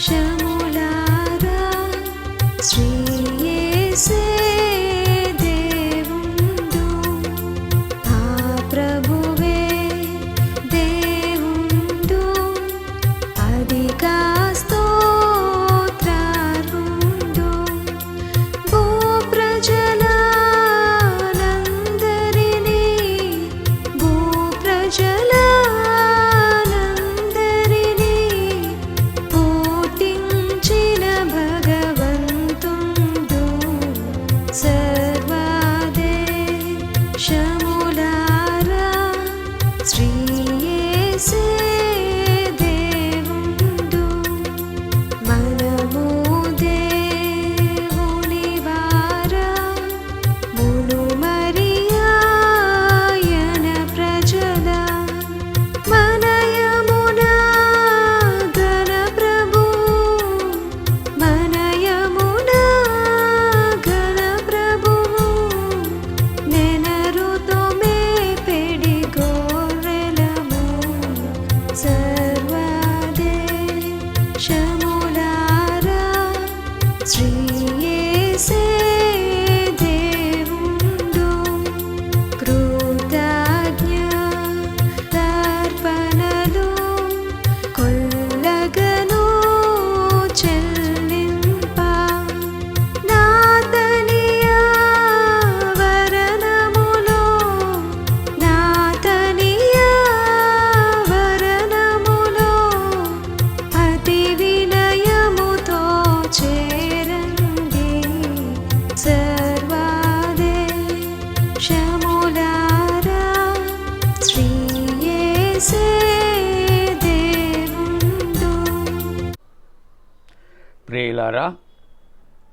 想？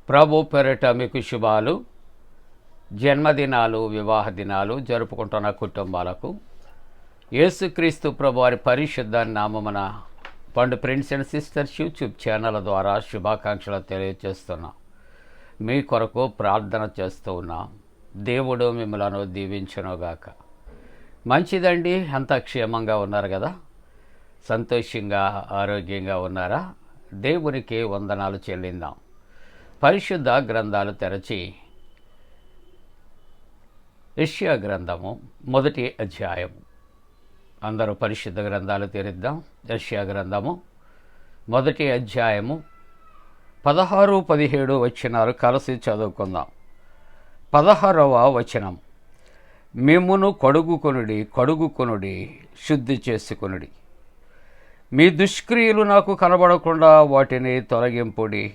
ప్రభు పెరట మీకు శుభాలు. జన్మదినాలు వివాహ దినాలు జరుపుకుంటున్న కుటుంబాలకు. యేసుక్రీస్తు ప్రభు వారి పరిశుద్ధ నామమున పండు friends and sisters YouTube channel ద్వారా శుభాకాంక్షలు తెలియజేస్తున్నాం. మీ కొరకు ప్రార్థన చేస్తూ ఉన్నాం. దేవుడు మిమ్మలను దీవించనుగాక. మంచిదండి అంతా క్షేమంగా ఉన్నారు కదా? సంతోషంగా ఆరోగ్యంగా ఉన్నారా? దేవునికి వందనాలు చెల్లిందాం. పరిశుద్ధ గ్రంథాలు తెరచి ఇష్యా గ్రంథము మొదటి అధ్యాయం అందరూ పరిశుద్ధ గ్రంథాలు తెరిద్దాం. ఇష్యా గ్రంథము మొదటి అధ్యాయము పదహారు పదిహేడు వచ్చినారు కలిసి చదువుకుందాం. పదహారవ వచనం. మిమ్మును కడుగుకొనుడి కడుగుకొనుడి శుద్ధి చేసుకొనుడి. మీ దుష్క్రియలు నాకు కనబడకుండా వాటిని తొలగింపుడి.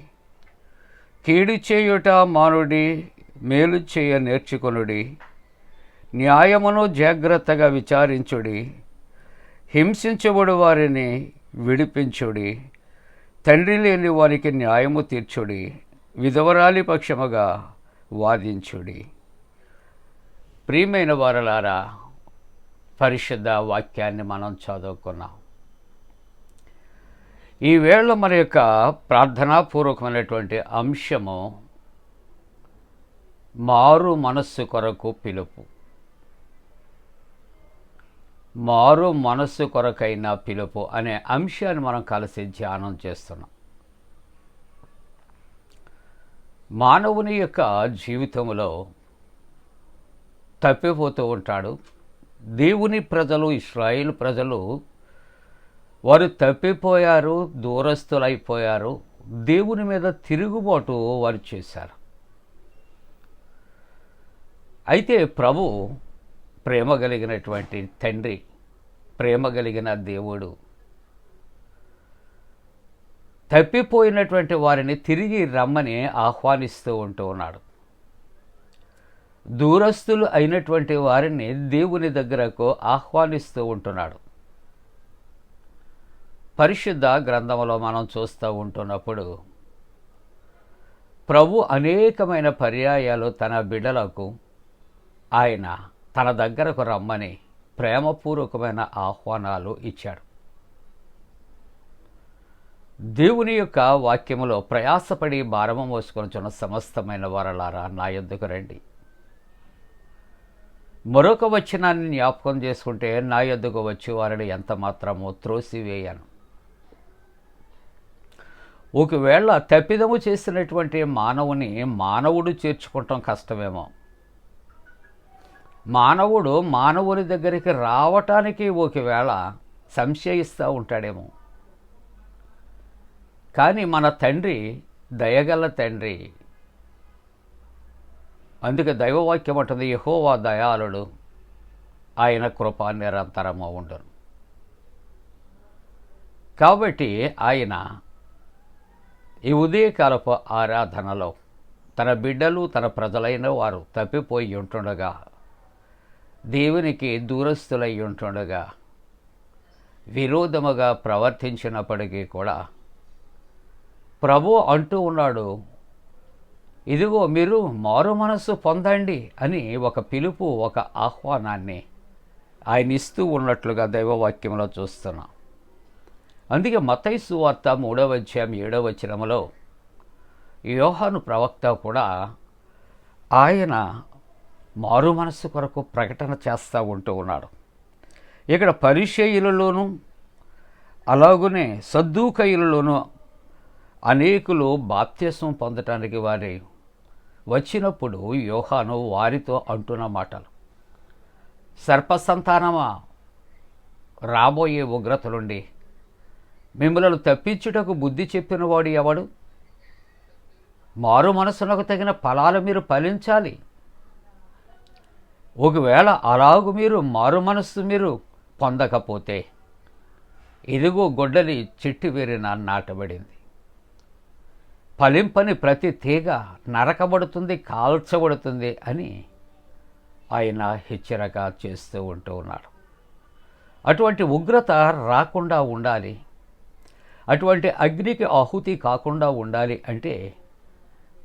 కీడు చేయుట మానుడి మేలు చేయ నేర్చుకొనుడి న్యాయమును జాగ్రత్తగా విచారించుడి హింసించబడు వారిని విడిపించుడి తండ్రి లేని వారికి న్యాయము తీర్చుడి విధవరాలి పక్షముగా వాదించుడి. ప్రియమైన వారలారా పరిశుద్ధ వాక్యాన్ని మనం చదువుకున్నాం. ఈ వేళ మన యొక్క ప్రార్థనాపూర్వకమైనటువంటి అంశము మారు మనస్సు కొరకు పిలుపు. మారు మనస్సు కొరకైన పిలుపు అనే అంశాన్ని మనం కలిసి ధ్యానం చేస్తున్నాం. మానవుని యొక్క జీవితంలో తప్పిపోతూ ఉంటాడు. దేవుని ప్రజలు ఇస్రాయిల్ ప్రజలు వారు తప్పిపోయారు దూరస్తులైపోయారు దేవుని మీద తిరుగుబాటు వారు చేశారు. అయితే ప్రభు ప్రేమ కలిగినటువంటి తండ్రి ప్రేమ కలిగిన దేవుడు తప్పిపోయినటువంటి వారిని తిరిగి రమ్మని ఆహ్వానిస్తూ ఉంటూ ఉన్నాడు. దూరస్తులు అయినటువంటి వారిని దేవుని దగ్గరకు ఆహ్వానిస్తూ ఉంటున్నాడు. పరిశుద్ధ గ్రంథంలో మనం చూస్తూ ఉంటున్నప్పుడు ప్రభు అనేకమైన పర్యాయాలు తన బిడ్డలకు ఆయన తన దగ్గరకు రమ్మని ప్రేమపూర్వకమైన ఆహ్వానాలు ఇచ్చాడు. దేవుని యొక్క వాక్యములో ప్రయాసపడి భారము మోసుకొనిచున్న సమస్తమైన వారలారా నా ఎందుకు రండి. మరొక వచనాన్ని జ్ఞాపకం చేసుకుంటే నా ఎద్దుకు వచ్చి వారిని ఎంత మాత్రమో త్రోసివేయాను. ఒకవేళ తప్పిదము చేసినటువంటి మానవుని మానవుడు చేర్చుకోవటం కష్టమేమో. మానవుడు మానవుని దగ్గరికి రావటానికి ఒకవేళ సంశయిస్తూ ఉంటాడేమో. కానీ మన తండ్రి దయగల తండ్రి. అందుకే దైవవాక్యం అంటుంది యహోవా దయాళుడు ఆయన కృప నిరంతరము ఉండను. కాబట్టి ఆయన ఈ ఉదయకాలపు ఆరాధనలో తన బిడ్డలు తన ప్రజలైన వారు తప్పిపోయి ఉంటుండగా దేవునికి దూరస్తులై ఉంటుండగా విరోధముగా ప్రవర్తించినప్పటికీ కూడా ప్రభు అంటూ ఉన్నాడు ఇదిగో మీరు మారు మనస్సు పొందండి అని ఒక పిలుపు ఒక ఆహ్వానాన్ని ఆయన ఇస్తూ ఉన్నట్లుగా దైవవాక్యంలో చూస్తున్నాం. అందుకే మతైసు వార్త మూడవ అధ్యాయం ఏడవ వచనములో యోహాను ప్రవక్త కూడా ఆయన మారు మనస్సు కొరకు ప్రకటన చేస్తూ ఉంటూ ఉన్నాడు. ఇక్కడ పరిచయులలోనూ అలాగునే సద్దూకయులలోనూ అనేకులు బాప్త్యసం పొందటానికి వారి వచ్చినప్పుడు యోహాను వారితో అంటున్న మాటలు. సర్పసంతానమా? రాబోయే ఉగ్రత నుండి మిమ్మలను తప్పించుటకు బుద్ధి చెప్పినవాడు ఎవడు? మారు మనసునకు తగిన ఫలాలు మీరు ఫలించాలి. ఒకవేళ అలాగు మీరు మారు మనస్సు మీరు పొందకపోతే ఇదిగో గొడ్డలి చెట్టు వేరిన నాటబడింది. ఫలింపని ప్రతి తీగ నరకబడుతుంది కాల్చబడుతుంది అని ఆయన హెచ్చరిక చేస్తూ ఉంటూ ఉన్నాడు. అటువంటి ఉగ్రత రాకుండా ఉండాలి. అటువంటి అగ్నికి ఆహుతి కాకుండా ఉండాలి అంటే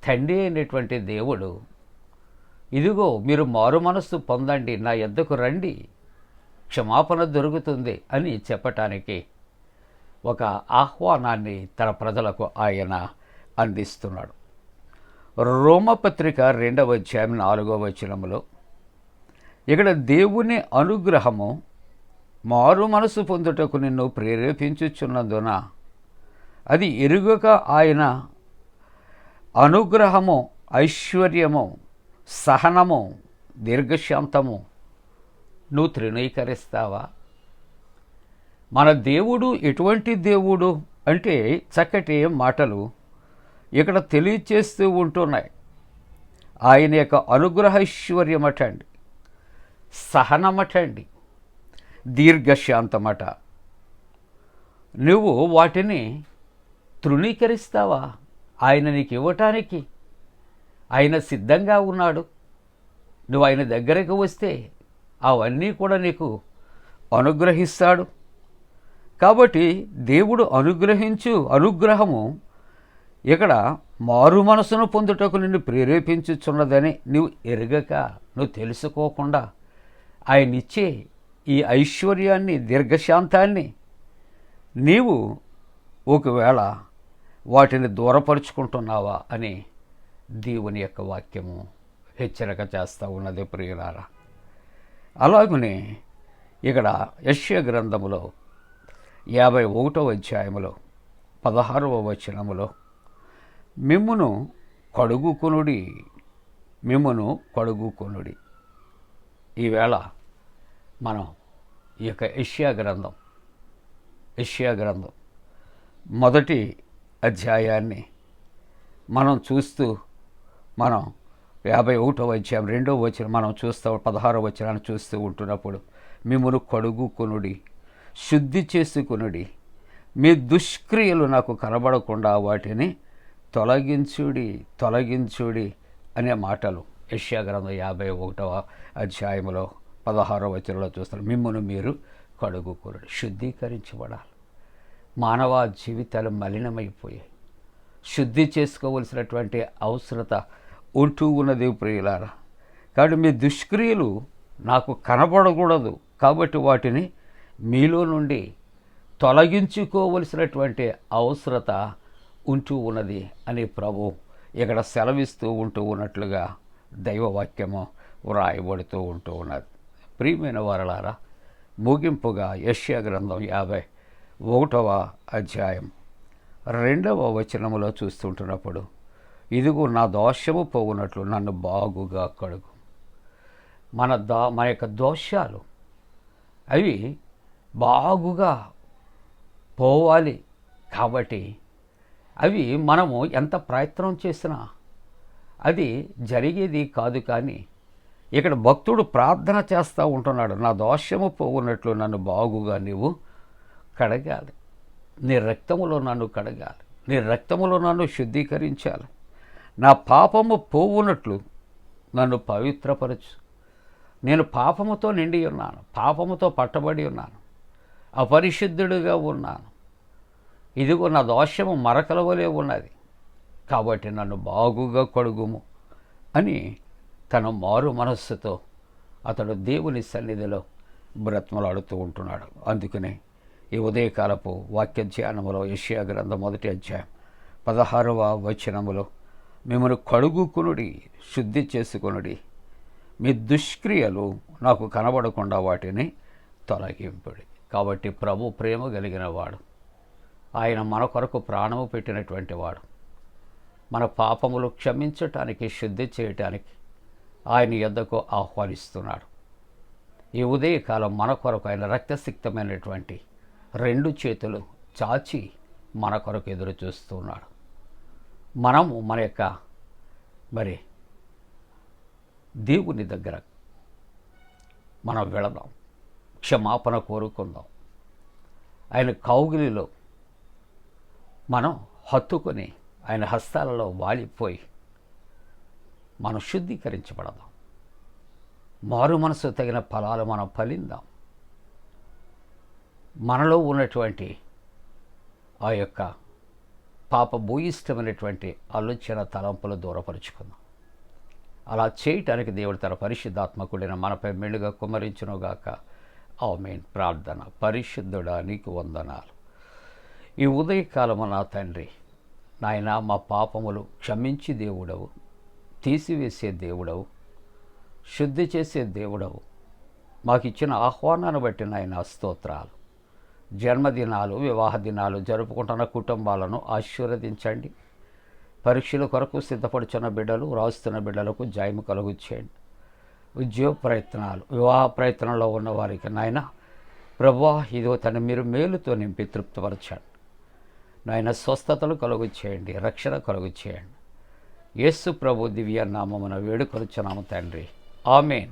తండ్రి అయినటువంటి దేవుడు ఇదిగో మీరు మారు మనస్సు పొందండి నా ఎద్దకు రండి క్షమాపణ దొరుకుతుంది అని చెప్పటానికి ఒక ఆహ్వానాన్ని తన ప్రజలకు ఆయన అందిస్తున్నాడు. రోమపత్రిక రెండవ అధ్యాయం నాలుగవ వచనములో ఇక్కడ దేవుని అనుగ్రహము మారు మనసు పొందుటకు నిన్ను ప్రేరేపించుచున్నందున అది ఎరుగక ఆయన అనుగ్రహము ఐశ్వర్యము సహనము దీర్ఘశాంతము నువ్వు తృణీకరిస్తావా? మన దేవుడు ఎటువంటి దేవుడు అంటే చక్కటి మాటలు ఇక్కడ తెలియచేస్తూ ఉంటున్నాయి. ఆయన యొక్క అనుగ్రహైశ్వర్యమటండి సహనమటండి దీర్ఘశాంతమట. నువ్వు వాటిని తృణీకరిస్తావా? ఆయన నీకు ఇవ్వటానికి. ఆయన సిద్ధంగా ఉన్నాడు. నువ్వు ఆయన దగ్గరకు వస్తే అవన్నీ కూడా నీకు అనుగ్రహిస్తాడు. కాబట్టి దేవుడు అనుగ్రహించు అనుగ్రహము ఇక్కడ మారు మనసును పొందుటకు నిన్ను ప్రేరేపించుచున్నదని నువ్వు ఎరగక నువ్వు తెలుసుకోకుండా ఆయన ఇచ్చే ఈ ఐశ్వర్యాన్ని దీర్ఘశాంతాన్ని నీవు ఒకవేళ వాటిని దూరపరుచుకుంటున్నావా అని దేవుని యొక్క వాక్యము హెచ్చరిక చేస్తూ ఉన్నది ప్రియులారా. అలాగనే ఇక్కడ యశ్య గ్రంథములో యాభై ఒకటవ అధ్యాయములో పదహారవ వచనములో మిమ్మును కడుగుకొనుడి మిమ్మును కడుగుకొనుడి. ఈవేళ మనం ఈ యొక్క యష్యా గ్రంథం యష్యా గ్రంథం మొదటి అధ్యాయాన్ని మనం చూస్తూ మనం యాభై ఒకటో వచ్చాం రెండో వచ్చిన మనం చూస్తూ పదహారో వచ్చినాన్ని చూస్తూ ఉంటున్నప్పుడు మిమ్మల్ని కడుగుకొనుడి శుద్ధి చేసుకొనుడి మీ దుష్క్రియలు నాకు కనబడకుండా వాటిని తొలగించుడి తొలగించుడి అనే మాటలు యష్యాగ్రంథం యాభై ఒకటవ అధ్యాయంలో పదహారో వచనంలో చూస్తారు. మిమ్మల్ని మీరు కడుగుకొనుడి శుద్ధీకరించబడాలి. మానవ జీవితాలు మలినమైపోయాయి. శుద్ధి చేసుకోవలసినటువంటి అవసరత ఉంటూ ఉన్నది ప్రియులారా. కాబట్టి మీ దుష్క్రియలు నాకు కనబడకూడదు. కాబట్టి వాటిని మీలో నుండి తొలగించుకోవలసినటువంటి అవసరత ఉంటూ ఉన్నది అని ప్రభు ఇక్కడ సెలవిస్తూ ఉంటూ ఉన్నట్లుగా దైవవాక్యము వ్రాయబడుతూ ఉంటూ ఉన్నది. ప్రియమైన వారలారా ముగింపుగా యష్యా గ్రంథం యాభై ఒకటవ అధ్యాయం. రెండవ వచనములో చూస్తుంటున్నప్పుడు ఇదిగో నా దోషము పోగునట్లు నన్ను బాగుగా కడుగు. మన దా మన యొక్క దోషాలు అవి బాగుగా పోవాలి కాబట్టి అవి మనము ఎంత ప్రయత్నం చేసినా అది జరిగేది కాదు కానీ ఇక్కడ భక్తుడు ప్రార్థన చేస్తూ ఉంటున్నాడు నా దోషము పోగునట్లు నన్ను బాగుగా నీవు కడగాలి. నీ రక్తములో నన్ను కడగాలి. నీ రక్తములో నన్ను శుద్ధీకరించాలి. నా పాపము పోవునట్లు నన్ను పవిత్రపరచు. నేను పాపముతో నిండి ఉన్నాను. పాపముతో పట్టబడి ఉన్నాను. అపరిశుద్ధుడిగా ఉన్నాను. ఇదిగో నా దోషము మరకల వలె ఉన్నది. కాబట్టి నన్ను బాగుగా కడుగుము అని తన మారు మనస్సుతో అతడు దేవుని సన్నిధిలో బ్రత్మలాడుతూ ఉంటున్నాడు. అందుకనే ఈ ఉదయకాలపు వాక్య ధ్యానములో యష్యా గ్రంథం మొదటి అధ్యాయం పదహారవ వచనములో మిమ్మల్ని కడుగుకునుడి శుద్ధి చేసుకునుడి. మీ దుష్క్రియలు నాకు కనబడకుండా వాటిని తొలగింపుడి. కాబట్టి ప్రభు ప్రేమ కలిగిన వాడు. ఆయన మన కొరకు ప్రాణము పెట్టినటువంటి వాడు. మన పాపములు క్షమించటానికి శుద్ధి చేయటానికి ఆయన యొద్దకు ఆహ్వానిస్తున్నాడు. ఈ ఉదయకాలం మన కొరకు ఆయన రక్తసిక్తమైనటువంటి రెండు చేతులు చాచి మన కొరకు ఎదురు చూస్తున్నాడు మనము మన యొక్క మరి దేవుని దగ్గర మనం వెళదాం. క్షమాపణ కోరుకుందాం. ఆయన కౌగిలిలో మనం హత్తుకొని ఆయన హస్తాలలో వాలిపోయి మనం శుద్ధీకరించబడదాం. మారు మనసు తగిన ఫలాలు మనం ఫలిందాం. మనలో ఉన్నటువంటి ఆ యొక్క పాప భూయిష్టమైనటువంటి ఆలోచన తలంపులు దూరపరుచుకుందాం. అలా చేయటానికి దేవుడు తన పరిశుద్ధాత్మకుడైన మనపై మెళ్ళుగా కుమరించునుగాక ఆమెన్. ప్రార్థన. పరిశుద్ధుడా నీకు వందనాలు. ఈ ఉదయకాలము నా తండ్రి నాయన మా పాపములు క్షమించి దేవుడవు తీసివేసే దేవుడవు శుద్ధి చేసే దేవుడవు. మాకు ఇచ్చిన ఆహ్వానాన్ని బట్టి నాయన స్తోత్రాలు. జన్మదినాలు వివాహ దినాలు జరుపుకుంటున్న కుటుంబాలను ఆశీర్వదించండి. పరీక్షల కొరకు సిద్ధపడుచున్న బిడ్డలు రాస్తున్న బిడ్డలకు జాయిము కలుగు చేయండి. ఉద్యోగ ప్రయత్నాలు వివాహ ప్రయత్నంలో ఉన్న వారికి నాయన ప్రభా ఇదో తన మీరు మేలుతో నింపి తృప్తిపరచండి. నాయన స్వస్థతలు కలుగు చేయండి రక్షణ కలుగు చేయండి. యేసు ప్రభు దివ్య నామమున వేడుకొలుచున్నాము తండ్రి. ఆమెన్.